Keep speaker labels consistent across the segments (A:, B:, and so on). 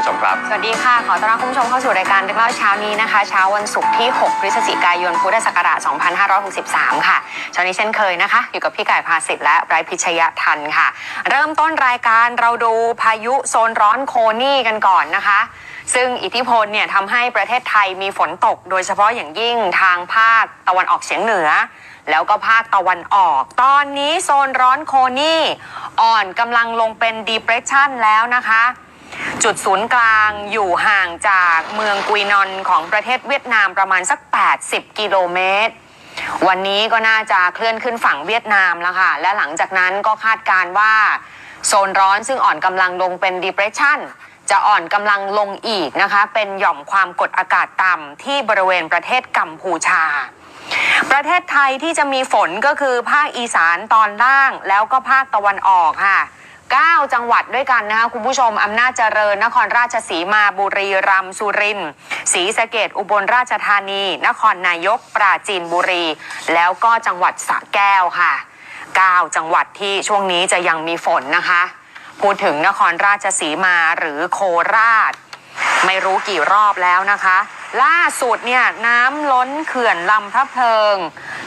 A: ผู้ชมครับ
B: สวัสดีค่ะ ขอต้อนรับคุณผู้ชมเข้าสู่รายการดึกเล่าเช้านี้นะคะ เช้าวันศุกร์ที่ 6 พฤศจิกายน พุทธศักราช 2563 ค่ะเช้านี้เช่นเคยนะคะ อยู่กับพี่ไก่พาสิทธิ์และไบรท์พิชยะทันค่ะ เริ่มต้นรายการเราดูพายุโซนร้อนโคนี่กันก่อนนะคะ ซึ่งอิทธิพลเนี่ยทำให้ประเทศไทยมีฝนตก โดยเฉพาะอย่างยิ่งทางภาคตะวันออกเฉียงเหนือแล้วก็ภาคตะวันออก ตอนนี้โซนร้อนโคนี่ อ่อนกำลังลงเป็น depression แล้วนะคะ จุดศูนย์กลางอยู่ห่างจากเมืองกุยนอนของประเทศเวียดนามประมาณสัก 80 กิโลเมตร วันนี้ก็น่าจะเคลื่อนขึ้นฝั่งเวียดนามแล้วค่ะ และหลังจากนั้นก็คาดการว่าโซนร้อนซึ่งอ่อนกำลังลงเป็น depression จะอ่อนกำลังลงอีกนะคะ เป็นหย่อมความกดอากาศต่ำที่บริเวณประเทศกัมพูชา ประเทศไทยที่จะมีฝนก็คือภาคอีสานตอนล่างแล้วก็ภาคตะวันออกค่ะ 9 จังหวัดด้วยกันนะคะคุณผู้ชมอำนาจเจริญ นครราชสีมาบุรีรัมย์สุรินทร์ศรีสะเกดอุบลราชธานี นครนายก ปราจีนบุรี แล้วก็จังหวัดสระแก้วค่ะ 9 จังหวัดที่ช่วงนี้จะยังมีฝนนะคะ พูดถึงนครราชสีมาหรือโคราช ไม่รู้กี่รอบแล้วนะคะ ล่าสุดเนี่ยน้ำล้นเขื่อนลำพระเพลิง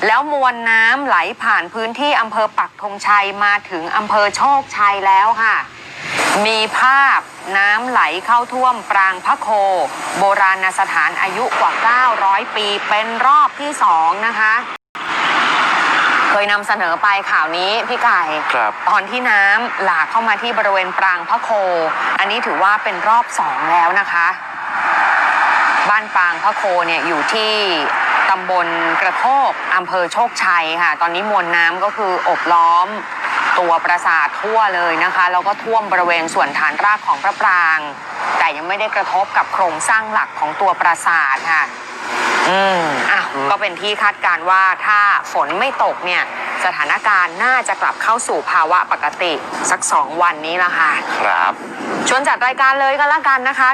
B: แล้วมวลน้ำไหลผ่านพื้นที่อำเภอปักธงชัยมาถึงอำเภอโชคชัยแล้วค่ะ มีภาพน้ำไหลเข้าท่วมปรางพระโค โบราณสถานอายุกว่า 900 ปีเป็นรอบที่สองนะคะ เคยนำเสนอไปข่าวนี้พี่ไก่
A: ครับ
B: ตอนที่น้ำหลากเข้ามาที่บริเวณปรางพระโค อันนี้ถือว่าเป็นรอบสองแล้วนะคะ บ้านปรางพระโคเนี่ยอยู่ที่ ตำบลกระโทกอำเภอโชคชัยค่ะ ตอนนี้มวลน้ำก็คืออบล้อมตัวปราสาททั่วเลยนะคะแล้วก็ท่วมบริเวณส่วนฐานรากของพระปราง แต่ยังไม่ได้กระทบกับโครงสร้างหลักของตัวปราสาทค่ะ อืมอะก็เป็นที่คาดการณ์ว่าถ้าฝนไม่ตกเนี่ย สถานการณ์น่าจะกลับเข้าสู่ภาวะปกติสักสองวันนี้ละค่ะ
A: ครับ
B: ชวนจัดรายการเลยก็แล้วกันนะคะ